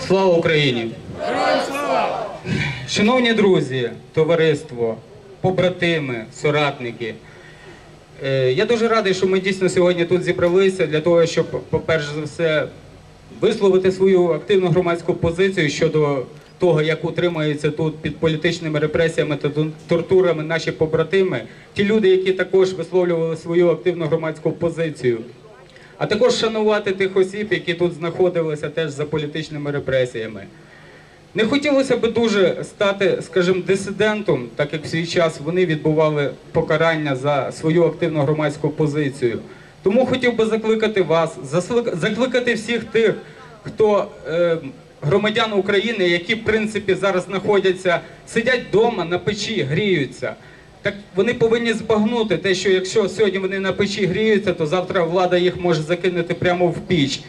Слава Україні! Шановні друзі, товариство, побратими, соратники. е, Я дуже радий, що ми дійсно сьогодні тут зібралися для того, щоб, по-перше за все, висловити свою активну громадську позицію щодо того, як утримуються тут під політичними репресіями та тортурами наші побратими, ті люди, які також висловлювали свою активну громадську позицію. А також шанувати тих осіб, які тут знаходилися теж за політичними репресіями. Не хотілося б дуже стати, скажімо, дисидентом, так як в свій час вони відбували покарання за свою активну громадську позицію. Тому хотів би закликати вас, закликати всіх тих, хто е, громадян України, які в принципі зараз знаходяться, сидять вдома на печі, гріються. Так вони повинні збагнути те, що якщо сьогодні вони на печі гріються, то завтра влада їх може закинути прямо в піч.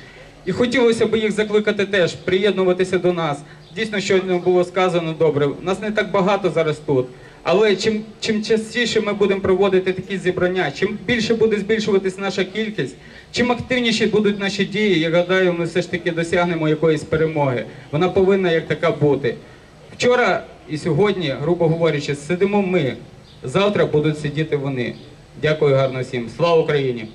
І хотілося б їх закликати теж приєднуватися до нас. Дійсно, щойно було сказано добре. Нас не так багато зараз тут. Але чим, чим частіше ми будемо проводити такі зібрання, чим більше буде збільшуватись наша кількість, чим активніші будуть наші дії, я гадаю, ми все ж таки досягнемо якоїсь перемоги. Вона повинна як така бути. Вчора і сьогодні, грубо говорячи, сидимо ми. Завтра будуть сидіти вони. Дякую гарно всім. Слава Україні!